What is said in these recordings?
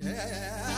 Yeah.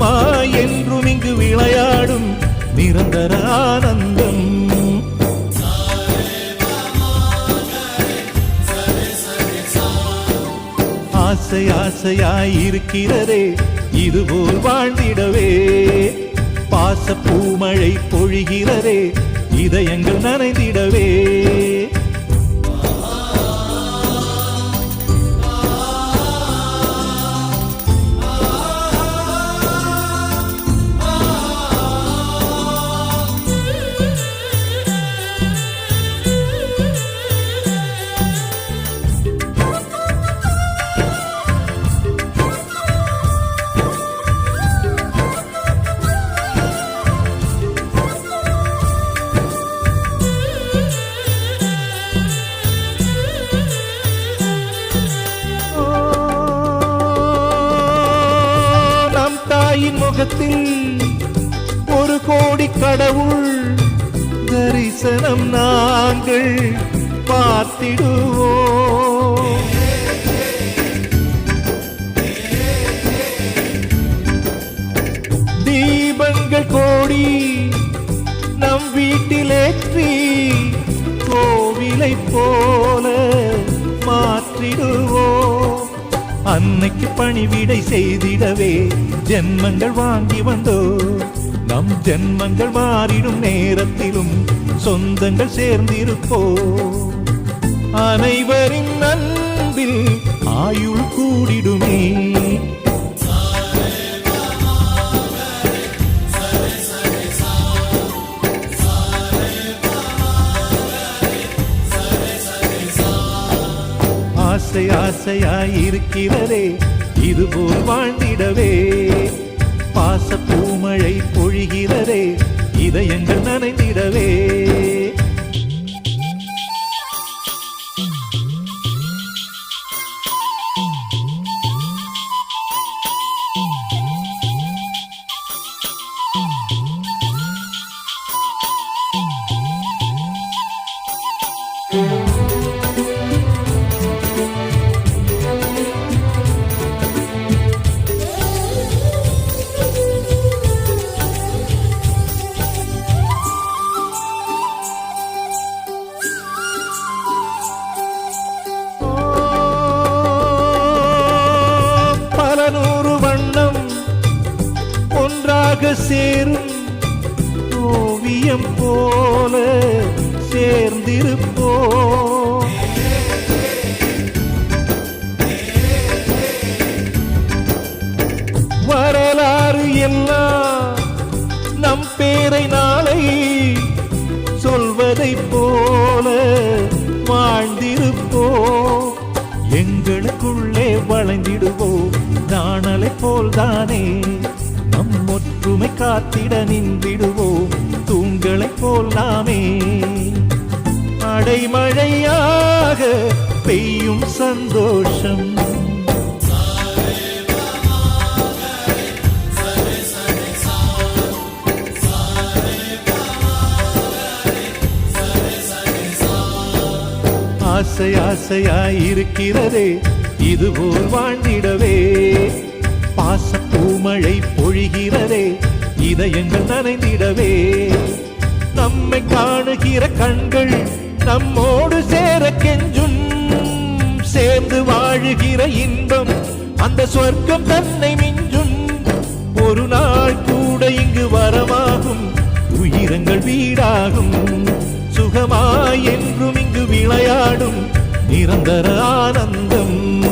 சுகமாய் என்றும் இங்கு விளையாடும் நிரந்தர ஆனந்தம். ஆசை ஆசையாய் இருக்கிறதே இதுபோல் வாழ்ந்திடவே. பாச பூமழை பொழிகிறதே இதயங்கள் நனைந்திடவே. தரிசனம் நாங்கள் பார்த்திடுவோம். தீபங்கள் கோடி நம் வீட்டிலேற்றி கோவிலை போல மாற்றிடுவோம். அன்னைக்கு பணிவிடை செய்திடவே ஜென்மங்கள் வாங்கி வந்தோம். நம் ஜென்மங்கள் மாறிடும் நேரத்திலும் சொந்தங்கள் சேர்ந்திருப்போ அனைவரின் அன்பில் ஆயுள் கூடிடுமே. ஆசை ஆசையாய் இருக்கிறதே இதுபோல் வாழ்ந்திடவே. பாசத்து மழை பொழிகிறதே இதயங்கள் நனைந்திடவே. thank you நூறு வண்ணம் ஒன்றாக சேரும் ஓவியம் போல சேர்ந்திருப்போ வரலாறு எல்லாம் நம் பேரை நாளை சொல்வதை போல வாழ்ந்திருப்போ எங்களுக்குள்ளே வளைந்திடுவோம் நாணலை போல்தானே? நம் ஒற்றுமை காத்திட நின்றிடுவோம். தூண்களை போல் நாமே. அடைமழையாக பெய்யும் சந்தோஷம். ஆசை ஆசையாயிருக்கிறதே இதுபோல் வாழ்ந்திடவே. பாச பூமழை பொழிகிறதே இதயங்கள் நனைந்திடவே. நம்மை காணுகிற கண்கள் நம்மோடு சேர கெஞ்சும். சேர்ந்து வாழுகிற இன்பம் அந்த சொர்க்கம் தன்னை மிஞ்சும். ஒரு நாள் கூட இங்கு வரமாகும் உயிரங்கள் வீடாகும். சுகமாய் என்றும் இங்கு விளையாடும் நிரந்தர ஆனந்தம்.